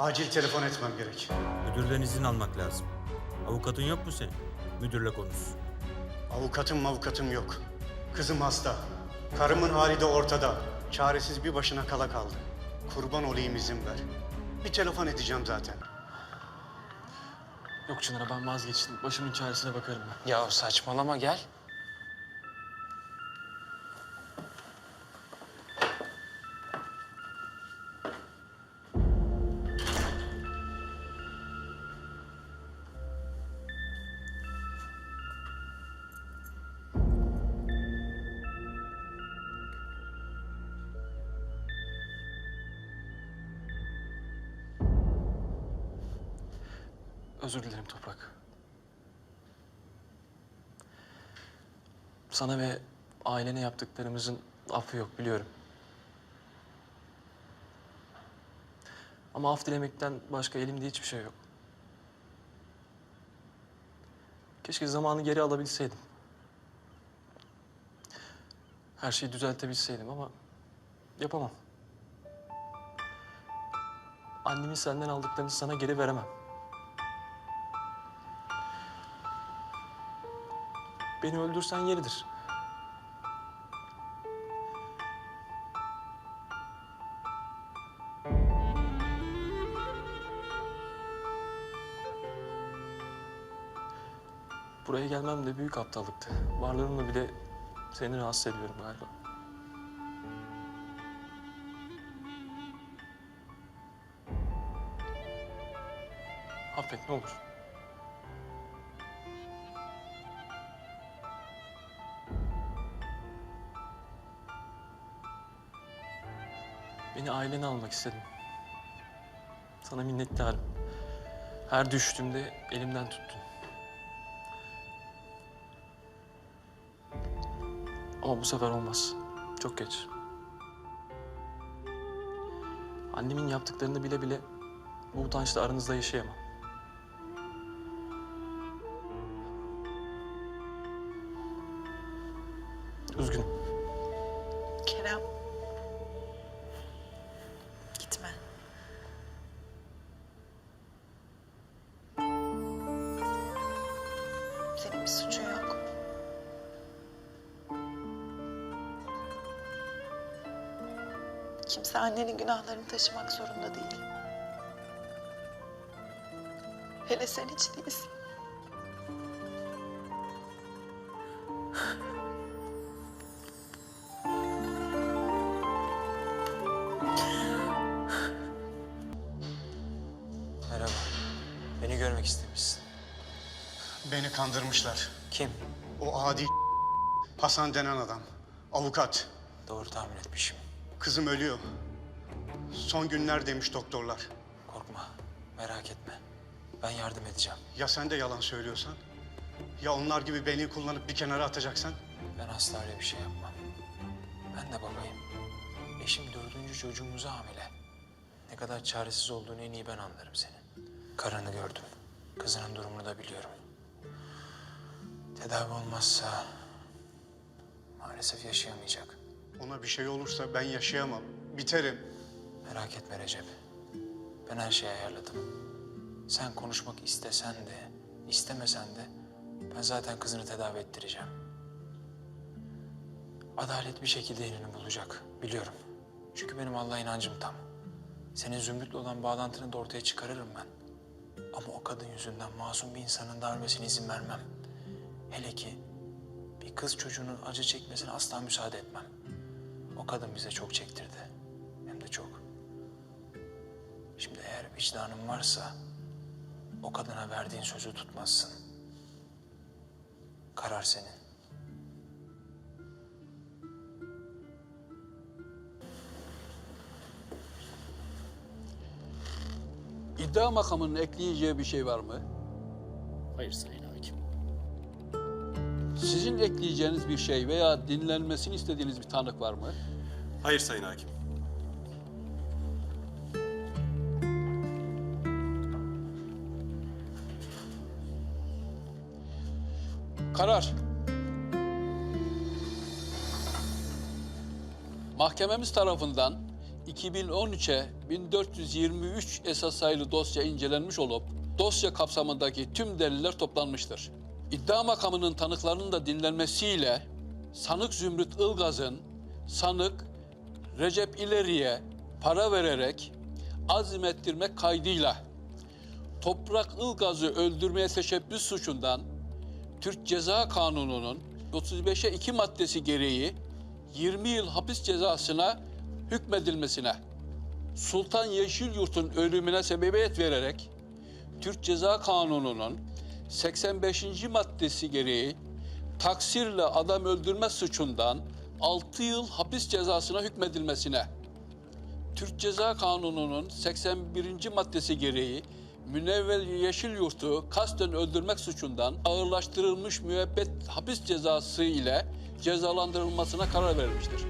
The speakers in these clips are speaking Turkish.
Acil telefon etmem gerek. Müdürden izin almak lazım. Avukatın yok mu senin? Müdürle konuş. Avukatım avukatım yok. Kızım hasta. Karımın hali de ortada. Çaresiz bir başına kala kaldı. Kurban olayım izin ver. Bir telefon edeceğim zaten. Yok Çınar'a ben vazgeçtim. Başımın çaresine bakarım ben. Ya saçmalama gel. Özür dilerim Toprak. Sana ve ailene yaptıklarımızın affı yok biliyorum. Ama af dilemekten başka elimde hiçbir şey yok. Keşke zamanı geri alabilseydim. Her şeyi düzeltebilseydim ama yapamam. Annemin senden aldıklarını sana geri veremem. Beni öldürsen yeridir. Buraya gelmem de büyük aptallıktı. Varlığımla bile seni rahatsız ediyorum galiba. Affet ne olur. Beni ailene almak istedim. Sana minnettarım. Her düştüğümde elimden tuttun. Ama bu sefer olmaz. Çok geç. Annemin yaptıklarını bile bile bu utançla aranızda yaşayamam. Annenin günahlarını taşımak zorunda değil. Hele sen hiç değilsin. Merhaba. Beni görmek istemişsin. Beni kandırmışlar. Kim? O adi Hasan denen adam. Avukat. Doğru tahmin etmişim. Kızım ölüyor. Son günler demiş doktorlar. Korkma. Merak etme. Ben yardım edeceğim. Ya sen de yalan söylüyorsan? Ya onlar gibi beni kullanıp bir kenara atacaksan? Ben asla öyle bir şey yapmam. Ben de babayım. Eşim dördüncü çocuğumuza hamile. Ne kadar çaresiz olduğunu en iyi ben anlarım senin. Karını gördüm. Kızının durumunu da biliyorum. Tedavi olmazsa maalesef yaşayamayacak. Ona bir şey olursa ben yaşayamam. Biterim. Merak etme Recep. Ben her şeyi ayarladım. Sen konuşmak istesen de, istemesen de ben zaten kızını tedavi ettireceğim. Adalet bir şekilde yerini bulacak, biliyorum. Çünkü benim Allah'a inancım tam. Senin Zümrüt'le olan bağlantını da ortaya çıkarırım ben. Ama o kadın yüzünden masum bir insanın da ölmesine izin vermem. Hele ki bir kız çocuğunun acı çekmesine asla müsaade etmem. O kadın bize çok çektirdi. Şimdi eğer vicdanın varsa o kadına verdiğin sözü tutmazsın. Karar senin. İddia makamının ekleyeceği bir şey var mı? Hayır Sayın Hakim. Sizin ekleyeceğiniz bir şey veya dinlenmesini istediğiniz bir tanık var mı? Hayır Sayın Hakim. Karar. Mahkememiz tarafından 2013'e 1423 esas sayılı dosya incelenmiş olup dosya kapsamındaki tüm deliller toplanmıştır. İddia makamının tanıklarının da dinlenmesiyle sanık Zümrüt Ilgaz'ın sanık Recep İleri'ye para vererek azmettirmek kaydıyla Toprak Ilgaz'ı öldürmeye teşebbüs suçundan Türk Ceza Kanunu'nun 35'e 2 maddesi gereği 20 yıl hapis cezasına hükmedilmesine, Sultan Yeşilyurt'un ölümüne sebebiyet vererek Türk Ceza Kanunu'nun 85. maddesi gereği taksirle adam öldürme suçundan 6 yıl hapis cezasına hükmedilmesine, Türk Ceza Kanunu'nun 81. maddesi gereği Münevver Yeşilyurt'u kasten öldürmek suçundan ağırlaştırılmış müebbet hapis cezası ile cezalandırılmasına karar verilmiştir.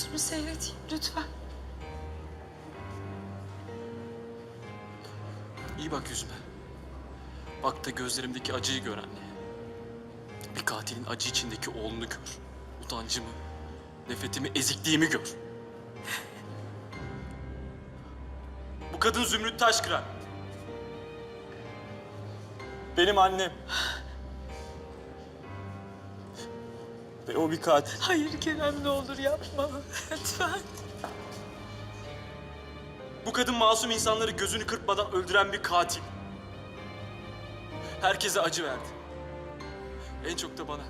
Yüzünü seyredeyim lütfen. İyi bak yüzüme. Bak da gözlerimdeki acıyı gör anne. Bir katilin acı içindeki oğlunu gör. Utancımı, nefretimi, ezikliğimi gör. Bu kadın Zümrüt Taşkıran. Benim annem. Ve o bir katil. Hayır Kerem ne olur yapma. Lütfen. Bu kadın masum insanları gözünü kırpmadan öldüren bir katil. Herkese acı verdi. En çok da bana.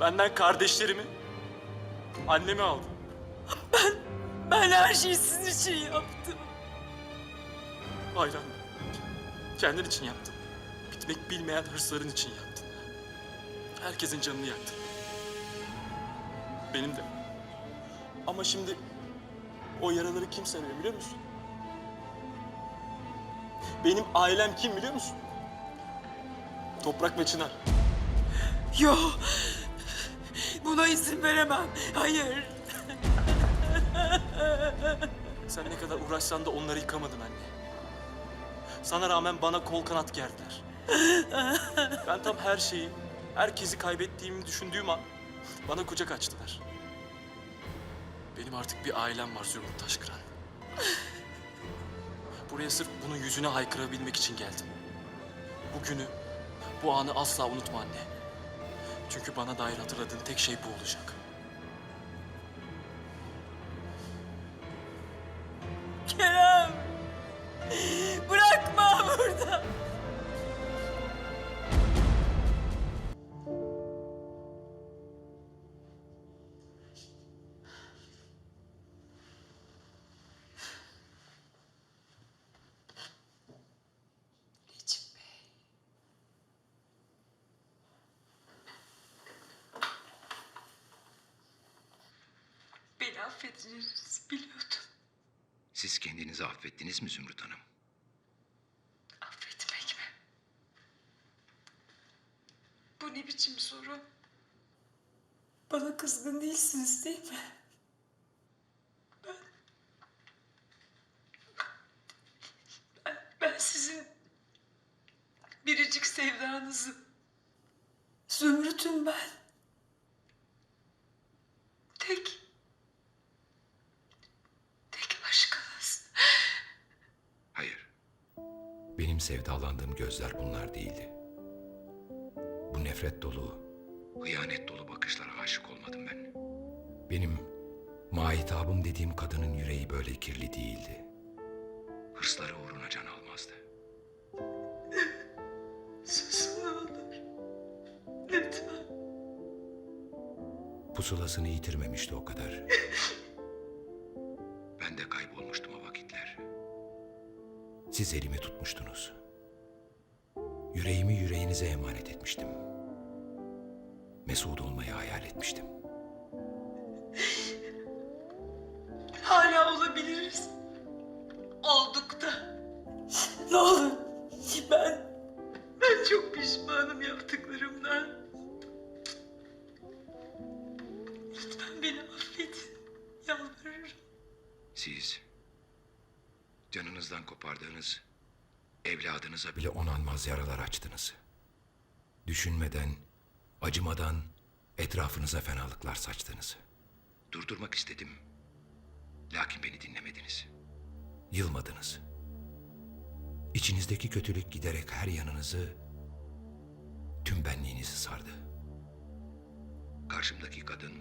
Benden kardeşlerimi, annemi aldı. Ben her şeyi sizin için yaptım. Hayır anne. Kendin için yaptın. Bitmek bilmeyen hırsların için yaptın. Herkesin canını yaktın. Benim de. Ama şimdi o yaraları kim sarıyor biliyor musun? Benim ailem kim biliyor musun? Toprak ve Çınar. Yok. Buna izin veremem. Hayır. Sen ne kadar uğraşsan da onları yıkamadın anne. Sana rağmen bana kol kanat gerdiler. Ben tam her şeyi, herkesi kaybettiğimi düşündüğüm an bana kucak açtılar. Benim artık bir ailem var Zümrüt Taşkıran. Buraya sırf bunun yüzüne haykırabilmek için geldim. Bu günü, bu anı asla unutma anne. Çünkü bana dair hatırladığın tek şey bu olacak. Kerem. Bırakma burada. Affediniz biliyordum. Siz kendinizi affettiniz mi Zümrüt Hanım? Affetmek mi? Bu ne biçim soru? Bana kızgın değilsiniz değil mi? Ben... Ben, ben sizin biricik sevdanızım. Zümrüt'üm ben. Tek... Tek aşkınız. Hayır. Benim sevdalandığım gözler bunlar değildi. Bu nefret dolu, hıyanet dolu bakışlara aşık olmadım ben. Benim Mahitabım dediğim kadının yüreği böyle kirli değildi. Hırsları uğruna can almazdı. Sus ne olur. Lütfen. Pusulasını yitirmemişti o kadar. ben de kaybolmuştum o vakitler. Siz elimi tutmuştunuz. Yüreğimi yüreğinize emanet etmiştim. Mesut olmayı hayal etmiştim. Evladınıza bile onanmaz yaralar açtınız. Düşünmeden, acımadan etrafınıza fenalıklar saçtınız. Durdurmak istedim. Lakin beni dinlemediniz. Yılmadınız. İçinizdeki kötülük giderek her yanınızı, tüm benliğinizi sardı. Karşımdaki kadın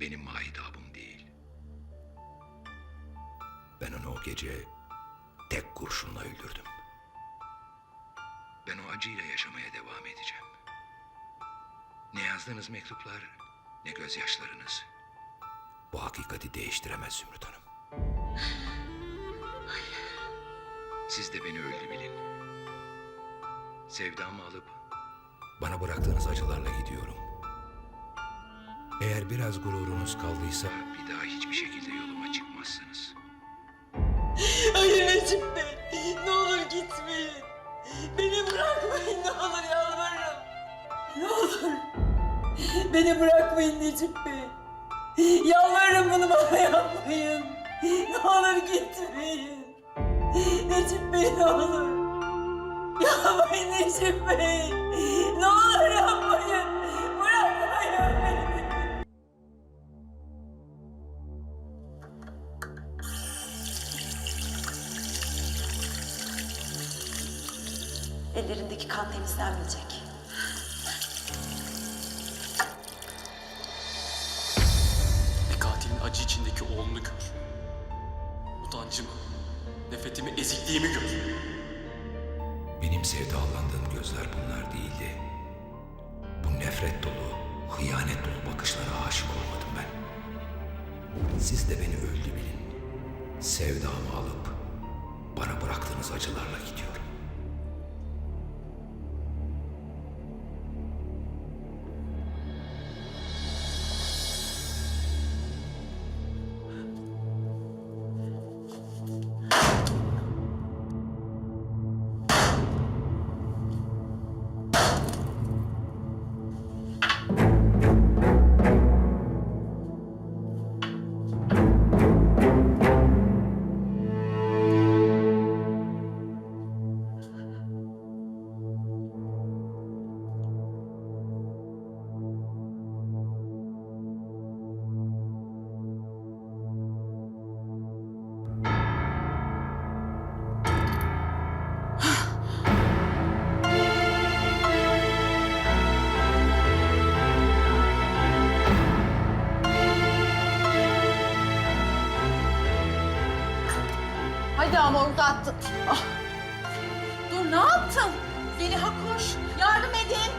benim mahitabım değil. Ben onu o gece tek kurşunla öldürdüm. Ben o acıyla yaşamaya devam edeceğim. Ne yazdığınız mektuplar, ne gözyaşlarınız. Bu hakikati değiştiremez Zümrüt Hanım. Siz de beni öldü bilin. Sevdamı alıp bana bıraktığınız acılarla gidiyorum. Eğer biraz gururunuz kaldıysa bir daha hiçbir şekilde yoluma çıkmazsınız. Hayır Necip Bey. Ne olur gitmeyin. Beni bırakmayın ne olur yalvarırım. Ne olur. Beni bırakmayın Necip Bey. Yalvarırım bunu bana yapmayın. Ne olur gitmeyin. Necip Bey ne olur. Yapmayın Necip Bey. Ne olur yapmayın. Kan temizlenmeyecek. Bir katilin acı içindeki oğlunu gör. Utancımı, nefretimi, ezikliğimi gör. Benim sevdalandığım gözler bunlar değildi. Bu nefret dolu, hıyanet dolu bakışlara aşık olmadım ben. Siz de beni öldü bilin. Sevdamı alıp bana bıraktığınız acılarla gidiyorum. Hadi ama uzattın. Ah. Dur ne yaptın? Zeliha koş. Yardım edin.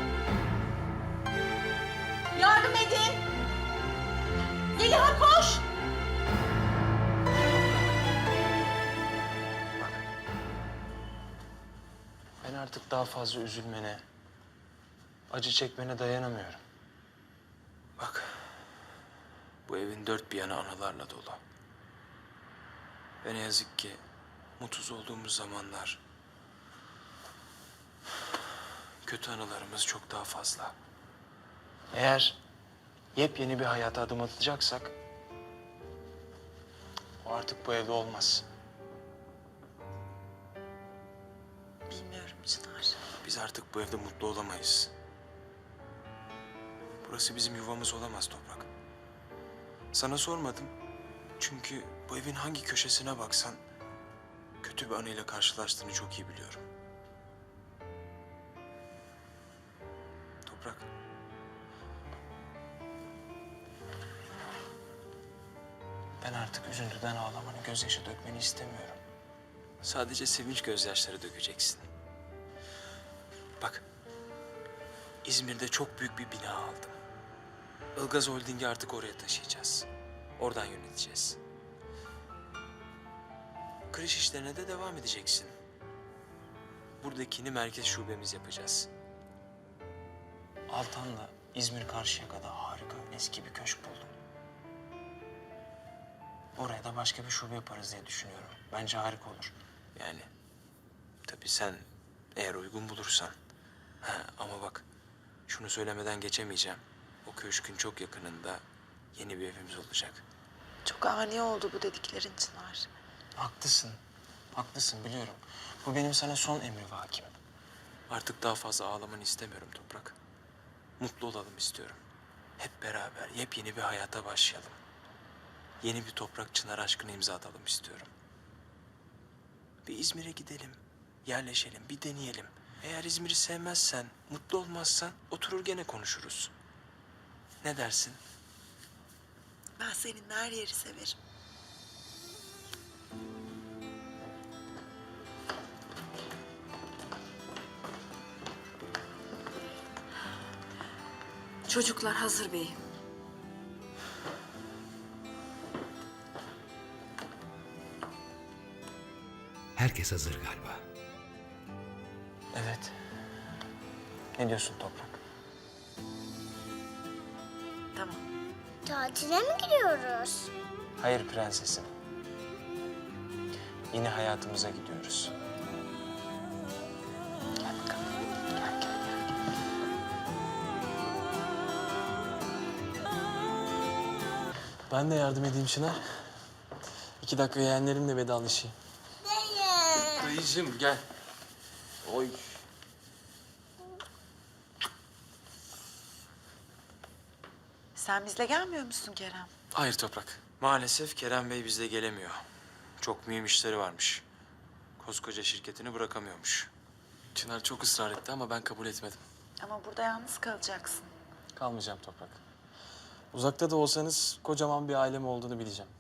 Yardım edin. Zeliha koş. Ben artık daha fazla üzülmene, acı çekmene dayanamıyorum. Bak, bu evin dört bir yanı anılarla dolu. Ve ne yazık ki mutsuz olduğumuz zamanlar kötü anılarımız çok daha fazla. Eğer yepyeni bir hayata adım atacaksak o artık bu evde olmaz. Bilmiyorum Çınar. Biz artık bu evde mutlu olamayız. Burası bizim yuvamız olamaz Toprak. Sana sormadım. Çünkü bu evin hangi köşesine baksan kötü bir anıyla karşılaştığını çok iyi biliyorum. Toprak. Ben artık üzüntüden ağlamanı, gözyaşı dökmeni istemiyorum. Sadece sevinç gözyaşları dökeceksin. Bak, İzmir'de çok büyük bir bina aldım. Ilgaz Holding'i artık oraya taşıyacağız. Oradan yöneteceğiz. Kriş işlerine de devam edeceksin. Buradakini merkez şubemiz yapacağız. Altan'la İzmir Karşıyaka'da harika eski bir köşk buldum. Oraya da başka bir şube yaparız diye düşünüyorum. Bence harika olur. Yani tabii sen eğer uygun bulursan. Ha, ama bak şunu söylemeden geçemeyeceğim. O köşkün çok yakınında yeni bir evimiz olacak. Çok ani oldu bu dediklerin Çınar. Haklısın. Haklısın biliyorum. Bu benim sana son emri vakim. Artık daha fazla ağlamanı istemiyorum Toprak. Mutlu olalım istiyorum. Hep beraber yepyeni bir hayata başlayalım. Yeni bir Toprak Çınar aşkını imza atalım istiyorum. Bir İzmir'e gidelim. Yerleşelim, bir deneyelim. Eğer İzmir'i sevmezsen, mutlu olmazsan oturur gene konuşuruz. Ne dersin? Ben senin her yeri severim. Çocuklar hazır beyim. Herkes hazır galiba. Evet. Ne diyorsun Toprak? Tamam. Tatile mi gidiyoruz? Hayır prensesim. Yeni hayatımıza gidiyoruz. Ben de yardım edeyim Çınar. İki dakika yeğenlerimle vedalaşayım. Dayı. Dayıcığım gel. Oy. Sen bizle gelmiyor musun Kerem? Hayır Toprak. Maalesef Kerem Bey bizle gelemiyor. Çok mühim işleri varmış. Koskoca şirketini bırakamıyormuş. Çınar çok ısrar etti ama ben kabul etmedim. Ama burada yalnız kalacaksın. Kalmayacağım Toprak. Uzakta da olsanız kocaman bir ailem olduğunu bileceğim.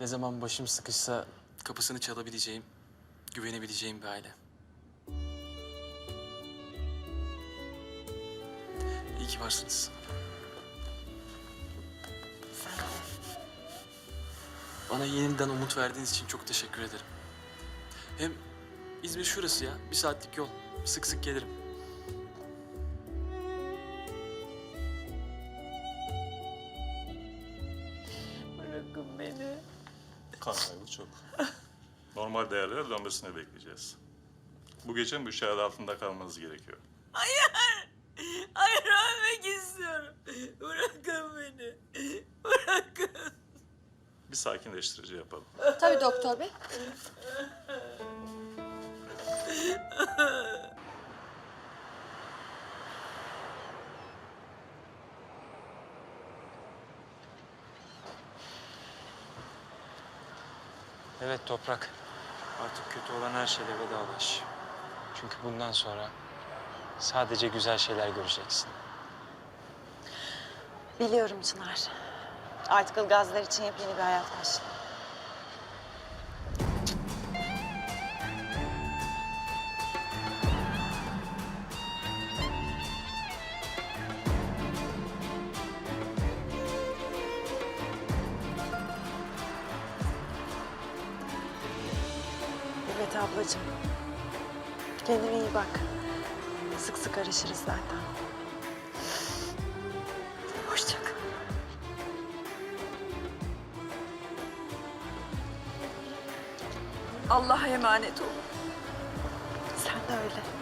Ne zaman başım sıkışsa kapısını çalabileceğim, güvenebileceğim bir aile. İyi ki varsınız. Bana yeniden umut verdiğiniz için çok teşekkür ederim. Hem İzmir şurası ya, bir saatlik yol. Sık sık gelirim. Normal değerlere dönmesini bekleyeceğiz. Bu gece müşahede altında kalmanız gerekiyor. Hayır. Hayır ölmek istiyorum. Bırakın beni. Bırakın. Bir sakinleştirici yapalım. Tabii doktor bey. Evet Toprak. Artık kötü olan her şeyle vedalaş. Çünkü bundan sonra sadece güzel şeyler göreceksin. Biliyorum Çınar. Artık Ilgazlar için yepyeni bir hayat başlıyor. Arışırız zaten. Hoşça kal. Allah'a emanet olun. Sen de öyle.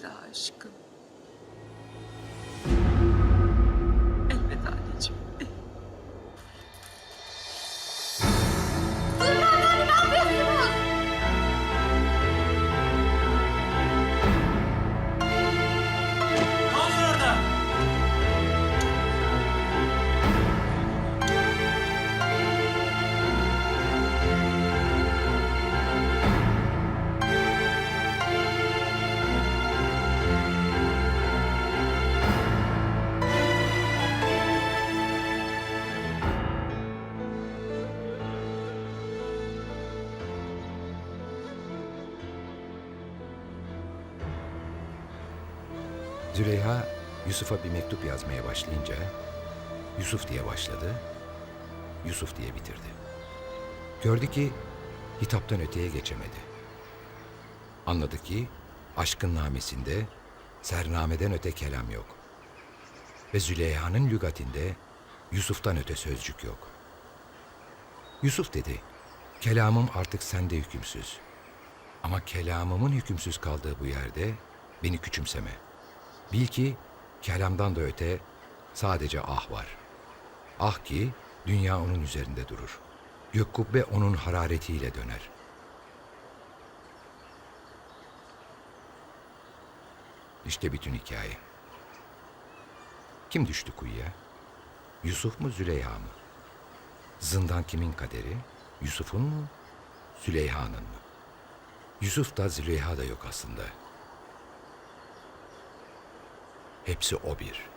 paradise. Züleyha Yusuf'a bir mektup yazmaya başlayınca Yusuf diye başladı, Yusuf diye bitirdi. Gördü ki hitaptan öteye geçemedi. Anladı ki aşkın namesinde sernameden öte kelam yok. Ve Züleyha'nın lügatinde Yusuf'tan öte sözcük yok. Yusuf dedi, kelamım artık sende hükümsüz. Ama kelamımın hükümsüz kaldığı bu yerde beni küçümseme. Bil ki kelamdan da öte sadece ah var. Ah ki dünya onun üzerinde durur. Gök kubbe onun hararetiyle döner. İşte bütün hikaye. Kim düştü kuyuya? Yusuf mu Züleyha mı? Zindan kimin kaderi? Yusuf'un mu? Züleyha'nın mı? Yusuf da Züleyha da yok aslında. Hepsi o bir.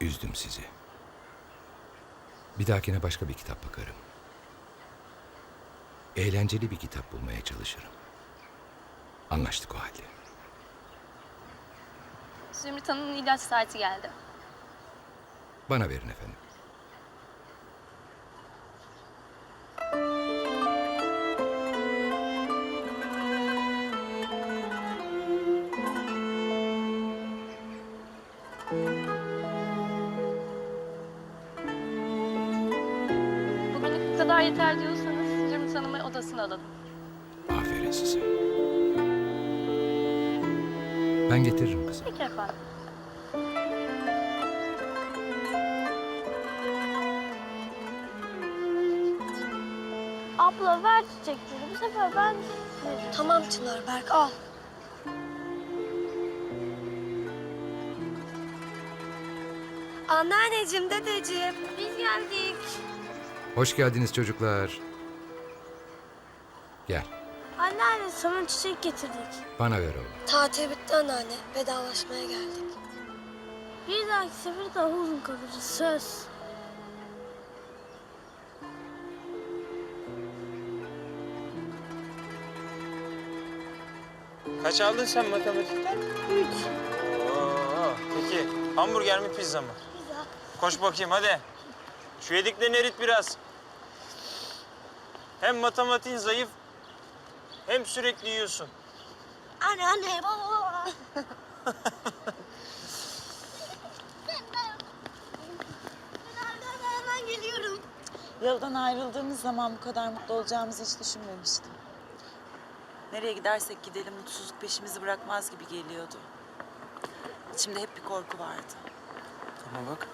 Üzdüm sizi. Bir dahakine başka bir kitap bakarım. Eğlenceli bir kitap bulmaya çalışırım. Anlaştık o halde. Zümrüt Hanım'ın ilaç saati geldi. Bana verin efendim. Bugünlük bu kadar yeter diyorsanız Zümrüt Hanım'ı odasına alalım. Aferin size. Ben getiririm kızım. Peki efendim. Abla ver çiçekleri. Bu sefer ben Tamam Çınar Berk al. Anneanneciğim, dedeciğim. Biz geldik. Hoş geldiniz çocuklar. Gel, Anneanne sana çiçek getirdik. bana ver oğlum. Tatil bitti anneanne. Vedalaşmaya geldik. Bir dahaki sefer daha uzun kalırız söz. Kaç aldın sen matematikten? Üç. Oo, peki hamburger mi pizza mı? Pizza. Koş bakayım hadi. Şu yediklerini erit biraz. Hem matematiğin zayıf hem sürekli yiyorsun. Anne anne baba. Yoldan ayrıldığımız zaman bu kadar mutlu olacağımızı hiç düşünmemiştim. Nereye gidersek gidelim mutsuzluk peşimizi bırakmaz gibi geliyordu. İçimde hep bir korku vardı. Ama bak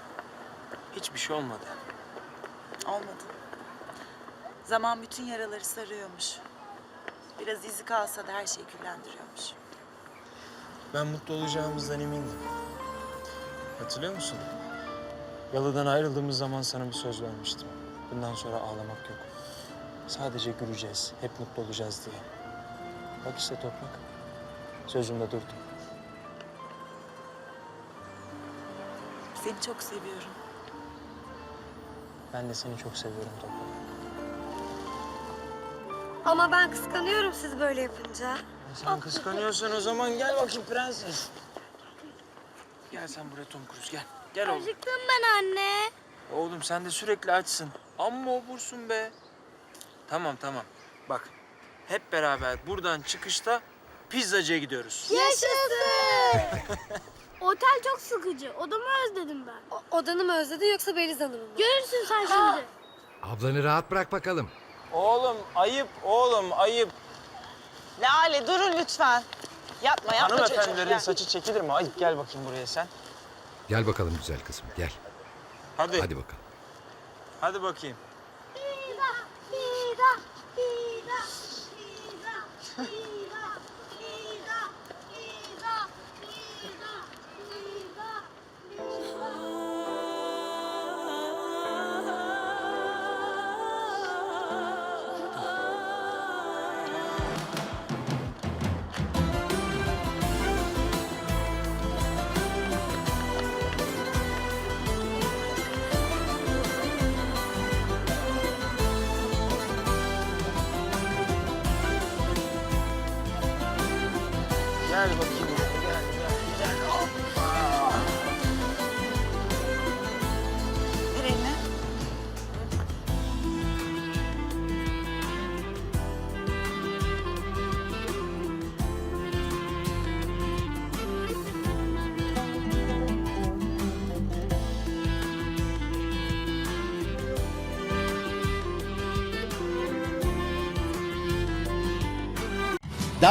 hiçbir şey olmadı. Olmadı. Zaman bütün yaraları sarıyormuş. Biraz izi kalsa da her şeyi küllendiriyormuş. Ben mutlu olacağımızdan emindim. Hatırlıyor musun? Yalıdan ayrıldığımız zaman sana bir söz vermiştim. Bundan sonra ağlamak yok. Sadece güleceğiz, hep mutlu olacağız diye. Bak işte toprak. Sözümde durdum. Seni çok seviyorum. Ben de seni çok seviyorum toprak. Ama ben kıskanıyorum siz böyle yapınca. Sen kıskanıyorsan o zaman gel bakayım prenses. Gel sen buraya Tom Cruise gel. Gel oğlum. Acıktım ben anne. Oğlum sen de sürekli açsın. Amma obursun be. Tamam tamam. Bak hep beraber buradan çıkışta pizzacıya gidiyoruz. Yaşasın. Otel çok sıkıcı. Odamı özledim ben. odanı mı özledin yoksa Beliz Hanım'ı mı? Görürsün sen şimdi. Ablanı rahat bırak bakalım. Oğlum ayıp oğlum ayıp. Lale durun lütfen. Yapma yapma çocuğum. Hanımefendilerin saçı çekilir mi? Ayıp gel bakayım buraya sen. Gel bakalım güzel kızım gel. Hadi. Hadi bakalım. Hadi bakayım. Pida, pida,